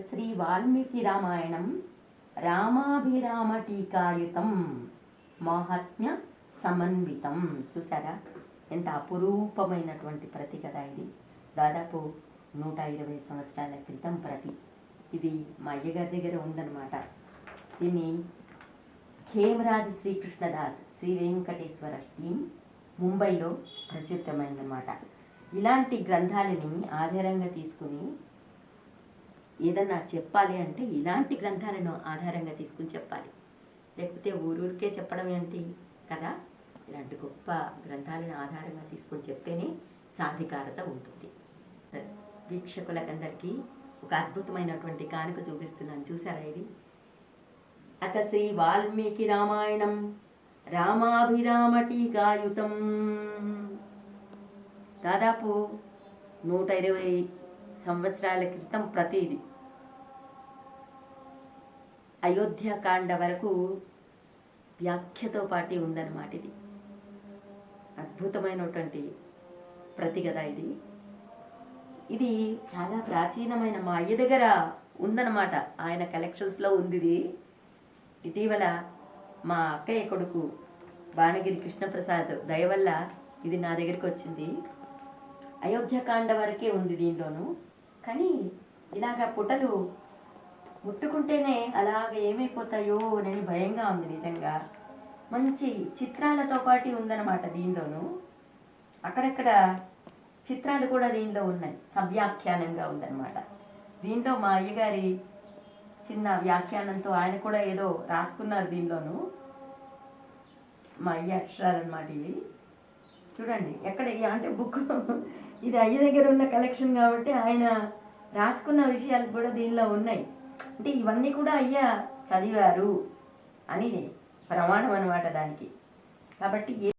శ్రీ వాల్మీకి రామాయణం రామాభిరామ టీకాయుతం మహాత్మ్య సమన్వితం చూసారా ఎంత అపురూపమైనటువంటి ప్రతి కదా ఇది. దాదాపు నూట ఇరవై సంవత్సరాల క్రితం ప్రతి. ఇది మా అయ్యగారి దగ్గర ఉందన్నమాట. దీన్ని ఖేమరాజ్ శ్రీకృష్ణదాస్ శ్రీ వెంకటేశ్వర టీం ముంబైలో ప్రచురితమైందన్నమాట. ఇలాంటి గ్రంథాలని ఆధారంగా తీసుకుని ఏదన్నా చెప్పాలి అంటే ఇలాంటి గ్రంథాలను ఆధారంగా తీసుకుని చెప్పాలి. లేకపోతే ఊరూరికే చెప్పడం ఏంటి? కదా? ఇలాంటి గొప్ప గ్రంథాలను ఆధారంగా తీసుకొని చెప్తేనే సాధికారత ఉంటుంది. వీక్షకులకందరికీ ఒక అద్భుతమైనటువంటి కానుక చూపిస్తున్నాను. చూసారా ఇది? అత శ్రీ వాల్మీకి రామాయణం రామాభిరామటి టీకాయుతం దాదాపు నూట ఇరవై సంవత్సరాల క్రితం ప్రతిది. అయోధ్యాకాండ వరకు వ్యాఖ్యతో పాటి ఉందన్నమాట ఇది. అద్భుతమైనటువంటి ప్రతి కదా ఇది. ఇది చాలా ప్రాచీనమైన మా అయ్య దగ్గర ఉందన్నమాట. ఆయన కలెక్షన్స్లో ఉంది ఇది. ఇటీవల మా అక్కయ్య కొడుకు బాణగిరి కృష్ణప్రసాద్ దయ వల్ల ఇది నా దగ్గరికి వచ్చింది. అయోధ్యకాండ వరకే ఉంది దీంట్లోనూ. కానీ ఇలాగ పుటలు ముట్టుకుంటేనే అలాగ ఏమైపోతాయో అని భయంగా ఉంది నిజంగా. మంచి చిత్రాలతో పాటు ఉందన్నమాట దీనిలోను. అక్కడక్కడ చిత్రాలు కూడా దీనిలో ఉన్నాయి. సవ్యాఖ్యానంగా ఉందన్నమాట. దీంట్లో మా అయ్యగారి చిన్న వ్యాఖ్యానంతో ఆయన కూడా ఏదో రాసుకున్నారు దీనిలోను. మా అయ్య అక్షరాలు అనమాట ఇవి. చూడండి ఎక్కడ అంటే బుక్ ఇది అయ్య దగ్గర ఉన్న కలెక్షన్ కాబట్టి ఆయన రాసుకున్న విషయాలు కూడా దీనిలో ఉన్నాయి. అంటే ఇవన్నీ కూడా అయ్యా చదివారు. అని ప్రమాణం అనమాట దానికి. కాబట్టి ఏ